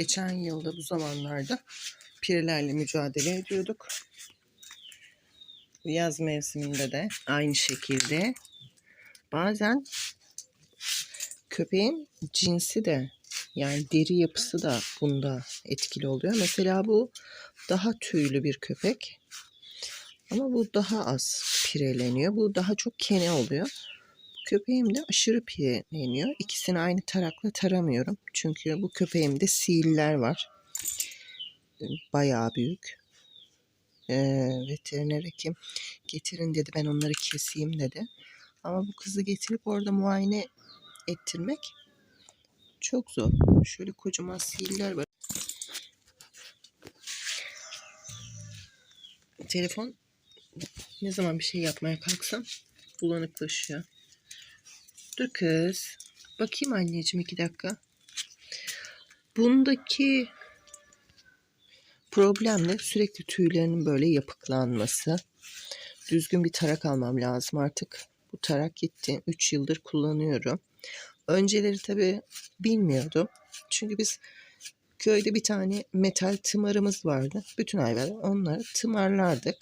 Geçen yılda bu zamanlarda pirelerle mücadele ediyorduk. Yaz mevsiminde de aynı şekilde. Bazen köpeğin cinsi de yani deri yapısı da bunda etkili oluyor. Mesela bu daha tüylü bir köpek. Ama bu daha az pireleniyor. Bu daha çok kene oluyor. Köpeğim de aşırı pireleniyor. İkisini aynı tarakla taramıyorum. Çünkü bu köpeğimde sihirler var. Bayağı büyük. Ee, veteriner hekim getirin dedi ben onları keseyim dedi. Ama bu kızı getirip orada muayene ettirmek çok zor. Şöyle kocaman sihirler var. Telefon ne zaman bir şey yapmaya kalksam bulanıklaşıyor. Dur kız. Bakayım anneciğim iki dakika. Bundaki problem de sürekli tüylerinin böyle yapıklanması. Düzgün bir tarak almam lazım artık. Bu tarak gitti. 3 yıldır kullanıyorum. Önceleri tabii bilmiyordum. Çünkü biz köyde bir tane metal tımarımız vardı. Bütün hayvanlar onları tımarlardık.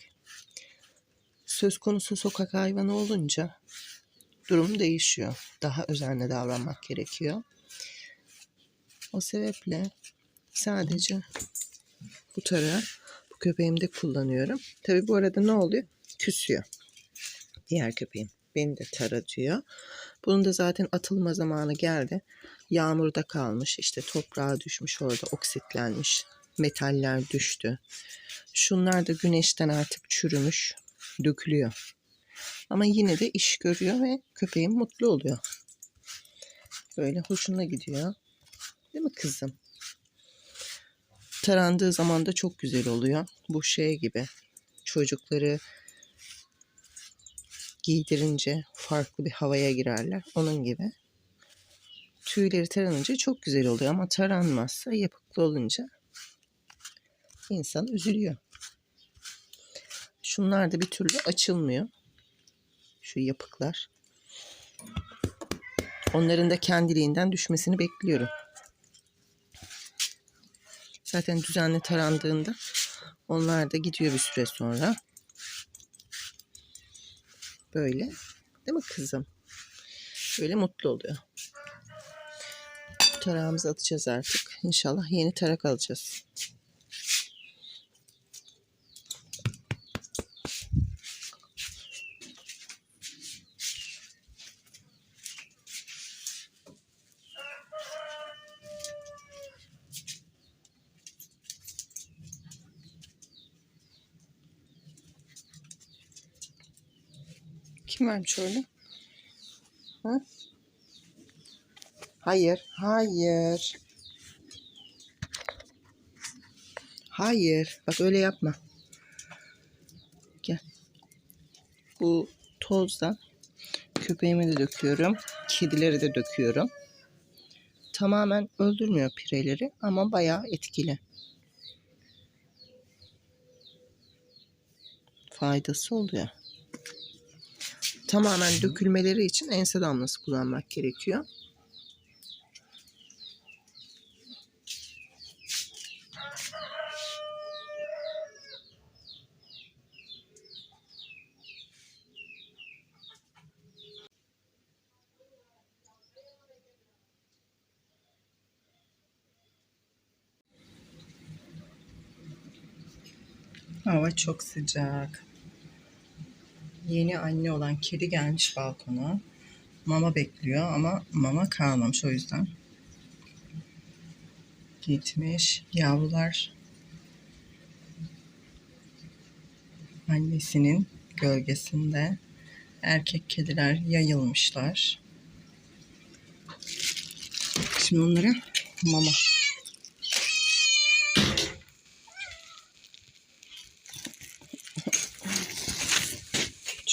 Söz konusu sokak hayvanı olunca durum değişiyor. Daha özenli davranmak gerekiyor. O sebeple sadece bu tarağı bu köpeğimde kullanıyorum. Tabi bu arada ne oluyor? Küsüyor. Diğer köpeğim. Beni de tara diyor. Bunun da zaten atılma zamanı geldi. Yağmurda kalmış. işte toprağa düşmüş orada oksitlenmiş. Metaller düştü. Şunlar da güneşten artık çürümüş. Dökülüyor. Ama yine de iş görüyor ve köpeğim mutlu oluyor. Böyle hoşuna gidiyor. Değil mi kızım? Tarandığı zaman da çok güzel oluyor. Bu şey gibi. Çocukları giydirince farklı bir havaya girerler. Onun gibi. Tüyleri taranınca çok güzel oluyor ama taranmazsa yapıklı olunca insan üzülüyor. Şunlar da bir türlü açılmıyor. Şu yapıklar. Onların da kendiliğinden düşmesini bekliyorum. Zaten düzenli tarandığında onlar da gidiyor bir süre sonra. Böyle. Değil mi kızım? Böyle mutlu oluyor. Tarağımızı atacağız artık. İnşallah yeni tarak alacağız. Kim vermiş öyle? Ha? Hayır, hayır. Hayır. Bak öyle yapma. Gel. Bu tozdan köpeğime de döküyorum. Kedileri de döküyorum. Tamamen öldürmüyor pireleri ama bayağı etkili. Faydası oluyor tamamen dökülmeleri için ense damlası kullanmak gerekiyor. Hava çok sıcak. Yeni anne olan kedi gelmiş balkona. Mama bekliyor ama mama kalmamış o yüzden. Gitmiş. Yavrular annesinin gölgesinde. Erkek kediler yayılmışlar. Şimdi onlara mama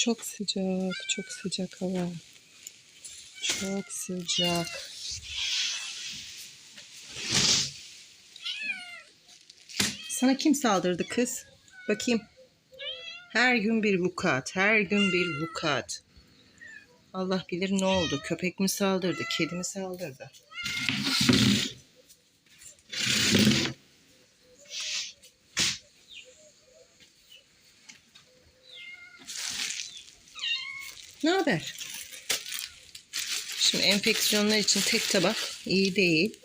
Çok sıcak, çok sıcak hava. Çok sıcak. Sana kim saldırdı kız? Bakayım. Her gün bir vukuat, her gün bir vukuat. Allah bilir ne oldu. Köpek mi saldırdı, kedi mi saldırdı? Ne haber? Şimdi enfeksiyonlar için tek tabak iyi değil.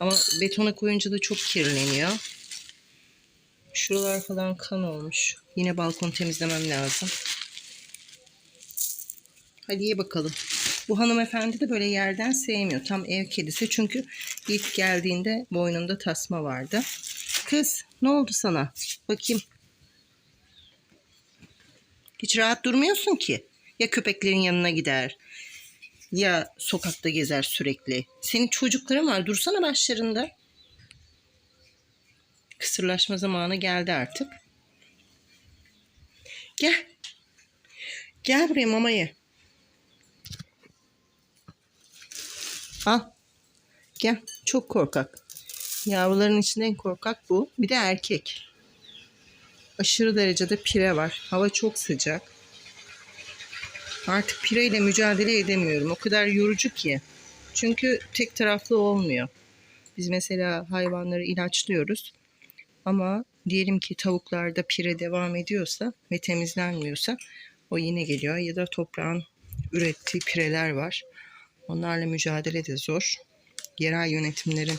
Ama betona koyunca da çok kirleniyor. Şuralar falan kan olmuş. Yine balkon temizlemem lazım. Hadi ye bakalım. Bu hanımefendi de böyle yerden sevmiyor. Tam ev kedisi. Çünkü ilk geldiğinde boynunda tasma vardı. Kız ne oldu sana? Bakayım. Hiç rahat durmuyorsun ki. Ya köpeklerin yanına gider. Ya sokakta gezer sürekli. Senin çocukların var. Dursana başlarında. Kısırlaşma zamanı geldi artık. Gel. Gel buraya mamayı. Al. Gel. Çok korkak. Yavruların içinde en korkak bu. Bir de erkek. Aşırı derecede pire var. Hava çok sıcak. Artık pireyle mücadele edemiyorum. O kadar yorucu ki. Çünkü tek taraflı olmuyor. Biz mesela hayvanları ilaçlıyoruz. Ama diyelim ki tavuklarda pire devam ediyorsa ve temizlenmiyorsa o yine geliyor. Ya da toprağın ürettiği pireler var. Onlarla mücadele de zor. Yerel yönetimlerin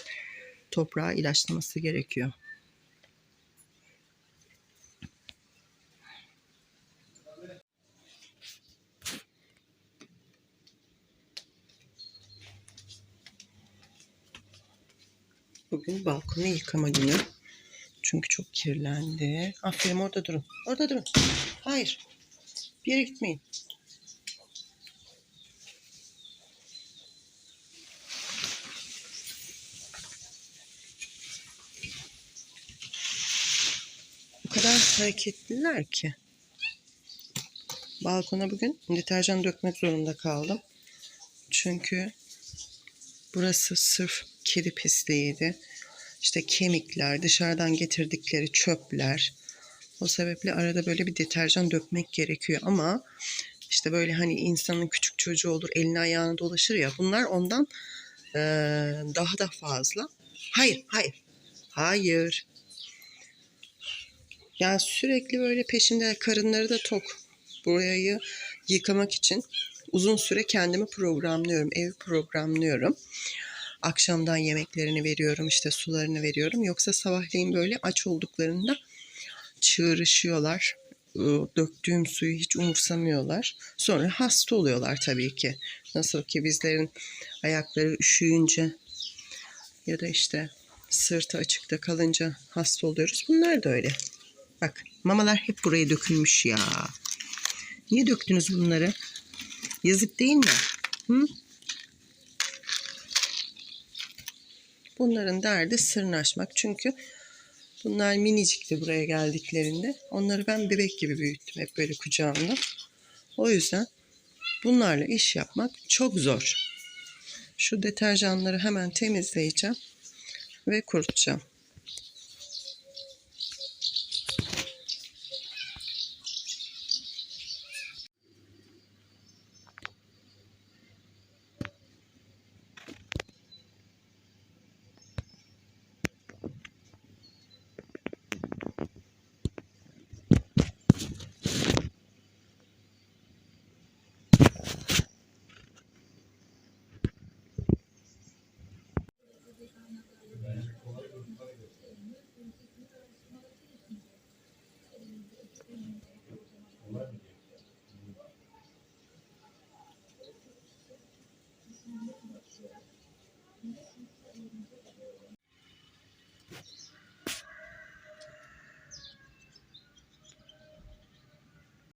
toprağı ilaçlaması gerekiyor. Bugün balkonu yıkama günü. Çünkü çok kirlendi. Aferin orada durun. Orada durun. Hayır. Bir yere gitmeyin. O kadar hareketliler ki. Balkona bugün deterjan dökmek zorunda kaldım. Çünkü burası sırf kedi pisliğiydi. İşte kemikler, dışarıdan getirdikleri çöpler. O sebeple arada böyle bir deterjan dökmek gerekiyor ama işte böyle hani insanın küçük çocuğu olur elini ayağına dolaşır ya bunlar ondan eee, daha da fazla. Hayır, hayır. Hayır. Yani sürekli böyle peşimde karınları da tok. Burayı yıkamak için uzun süre kendimi programlıyorum. Evi programlıyorum. Akşamdan yemeklerini veriyorum, işte sularını veriyorum. Yoksa sabahleyin böyle aç olduklarında çığırışıyorlar. Döktüğüm suyu hiç umursamıyorlar. Sonra hasta oluyorlar tabii ki. Nasıl ki bizlerin ayakları üşüyünce ya da işte sırtı açıkta kalınca hasta oluyoruz. Bunlar da öyle. Bak mamalar hep buraya dökülmüş ya. Niye döktünüz bunları? Yazık değil mi? Hı? Bunların derdi sırnaşmak. Çünkü bunlar minicikti buraya geldiklerinde. Onları ben bebek gibi büyüttüm hep böyle kucağımda. O yüzden bunlarla iş yapmak çok zor. Şu deterjanları hemen temizleyeceğim ve kurutacağım.